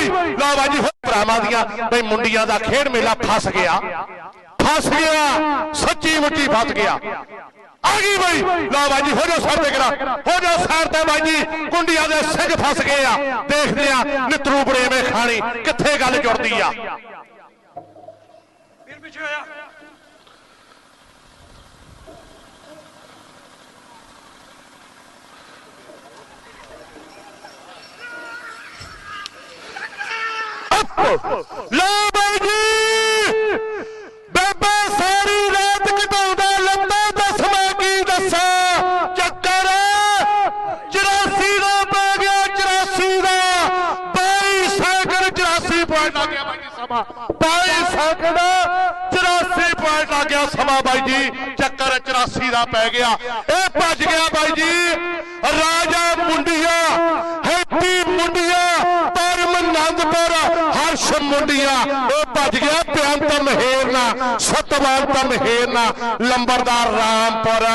ਬਈ ਲਓ ਬਾਜੀ ਭਰਾਵਾਂ ਦੀਆਂ ਬਈ ਮੁੰਡੀਆਂ ਦਾ ਖੇਡ ਮੇਲਾ ਫਸ ਗਿਆ। ਫਸ ਗਿਆ। ਸੱਚੀ ਮੁੱਚੀ ਫਸ ਗਿਆ। ਆ ਗਈ ਬਾਈ। ਲਓ ਬਾਜੀ ਹੋ ਜਾ ਸਰ ਤੇ ਕਰਾ। ਹੋ ਜਾ ਸਰ ਤੇ ਬਾਜੀ ਕੁੰਡੀਆਂ ਦੇ ਸਿੰਘ ਫਸ ਗਏ ਆ। ਦੇਖਦੇ ਆ, ਨਿਤਰੂ ਬੜੇਵੇਂ ਖਾਣੀ ਕਿੱਥੇ ਗੱਲ ਜੁੜਦੀ ਆ। ਲਓ ਬਾਈ ਜੀ। ਬੇਬੇ ਸਾਰੀ ਰਾਤ ਘਟਾਉਂਦਾ ਲੰਦਾ ਦਸਵਾਂ ਕੀ ਦੱਸਾਂ? ਚੱਕਰ 84 ਦਾ ਪੈ ਗਿਆ 84 ਦਾ। 22 ਸੈਕਿੰਡ 84 ਪੁਆਇੰਟ ਆ ਗਿਆ ਬਾਈ ਜੀ ਸਮਾਂ। 22 ਸੈਕਿੰਡ 84 ਪੁਆਇੰਟ ਆ ਗਿਆ ਸਮਾਂ ਬਾਈ ਜੀ। ਚੱਕਰ 84 ਦਾ ਪੈ ਗਿਆ। ਇਹ ਭੱਜ ਗਿਆ ਬਾਈ ਜੀ। ਰਾਜਾ ਮੁੰਡਿਆ, ਹੈਪੀ ਮੁੰਡਿਆ, ਪਰਮ ਨੰਦਪੁਰ ਹਰਸ਼ ਮੁੰਡਿਆ ਉਹ ਭੱਜ ਗਿਆ ਬੇਅੰਤ ਮਹੇਰਨਾ ਸਤਵੰਤ ਮਹੇਰਨਾ ਲੰਬਰਦਾਰ ਰਾਮਪੁਰ